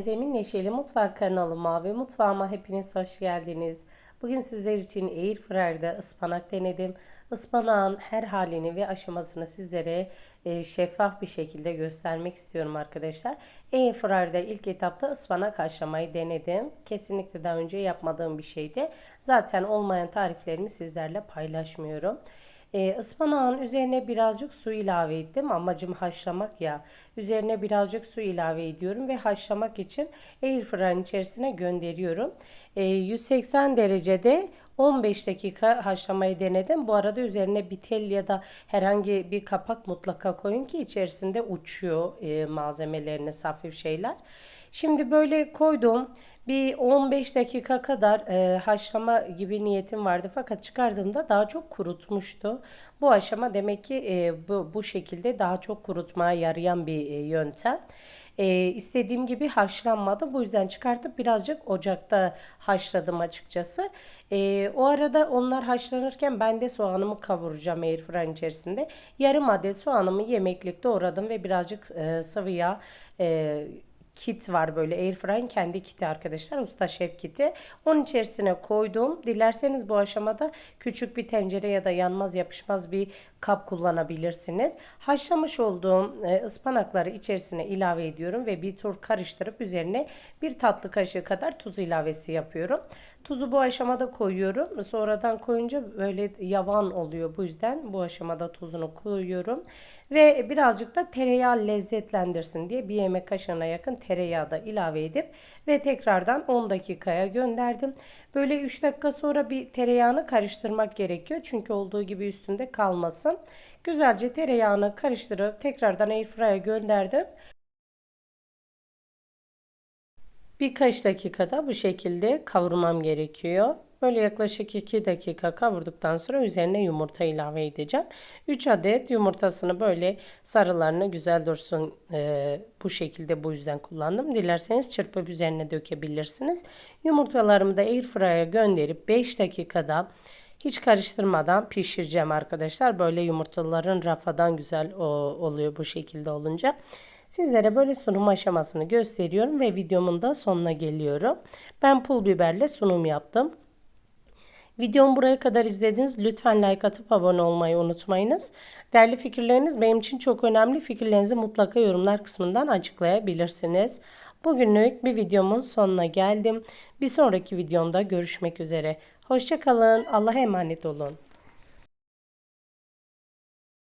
Zemin Neşeli Mutfak kanalıma ve mutfağıma hepiniz hoş geldiniz. Bugün sizler için Airfryer'da ıspanak denedim. Ispanağın her halini ve aşamasını sizlere e, şeffaf bir şekilde göstermek istiyorum arkadaşlar. Airfryer'da ilk etapta ıspanak haşlamayı denedim. Kesinlikle daha önce yapmadığım bir şeydi. Zaten olmayan tariflerimi sizlerle paylaşmıyorum. Ee, ıspanağın üzerine birazcık su ilave ettim. Amacım haşlamak ya. Üzerine birazcık su ilave ediyorum ve haşlamak için airfryer'ın içerisine gönderiyorum. Ee, 180 derecede 15 dakika haşlamayı denedim. Bu arada üzerine bir tel ya da herhangi bir kapak mutlaka koyun ki içerisinde uçuyor e, malzemeleriniz hafif şeyler. Şimdi böyle koydum. Bir 15 dakika kadar e, haşlama gibi niyetim vardı fakat çıkardığımda daha çok kurutmuştu. Bu aşama demek ki e, bu, bu şekilde daha çok kurutmaya yarayan bir e, yöntem. E, istediğim gibi haşlanmadı. Bu yüzden çıkartıp birazcık ocakta haşladım açıkçası. E, o arada onlar haşlanırken ben de soğanımı kavuracağım airfryer içerisinde. Yarım adet soğanımı yemeklik doğradım ve birazcık e, sıvı yağ e, kit var böyle Airfryer'in kendi kiti arkadaşlar. Usta şef kiti. Onun içerisine koydum. Dilerseniz bu aşamada küçük bir tencere ya da yanmaz yapışmaz bir kap kullanabilirsiniz. Haşlamış olduğum e, ıspanakları içerisine ilave ediyorum ve bir tur karıştırıp üzerine bir tatlı kaşığı kadar tuz ilavesi yapıyorum. Tuzu bu aşamada koyuyorum. Sonradan koyunca böyle yavan oluyor. Bu yüzden bu aşamada tuzunu koyuyorum. Ve birazcık da tereyağı lezzetlendirsin diye bir yemek kaşığına yakın tereyağı da ilave edip ve tekrardan 10 dakikaya gönderdim. Böyle 3 dakika sonra bir tereyağını karıştırmak gerekiyor. Çünkü olduğu gibi üstünde kalmasın. Güzelce tereyağını karıştırıp tekrardan airfryer'a gönderdim. Birkaç dakikada bu şekilde kavurmam gerekiyor. Böyle yaklaşık 2 dakika kavurduktan sonra üzerine yumurta ilave edeceğim. 3 adet yumurtasını böyle sarılarını güzel dursun e, bu şekilde bu yüzden kullandım. Dilerseniz çırpıp üzerine dökebilirsiniz. Yumurtalarımı da airfryer'a gönderip 5 dakikada hiç karıştırmadan pişireceğim arkadaşlar. Böyle yumurtaların rafadan güzel o, oluyor bu şekilde olunca. Sizlere böyle sunum aşamasını gösteriyorum ve videomun da sonuna geliyorum. Ben pul biberle sunum yaptım. Videomu buraya kadar izlediniz. Lütfen like atıp abone olmayı unutmayınız. Değerli fikirleriniz benim için çok önemli. Fikirlerinizi mutlaka yorumlar kısmından açıklayabilirsiniz. Bugünlük bir videomun sonuna geldim. Bir sonraki videomda görüşmek üzere. Hoşçakalın. Allah'a emanet olun.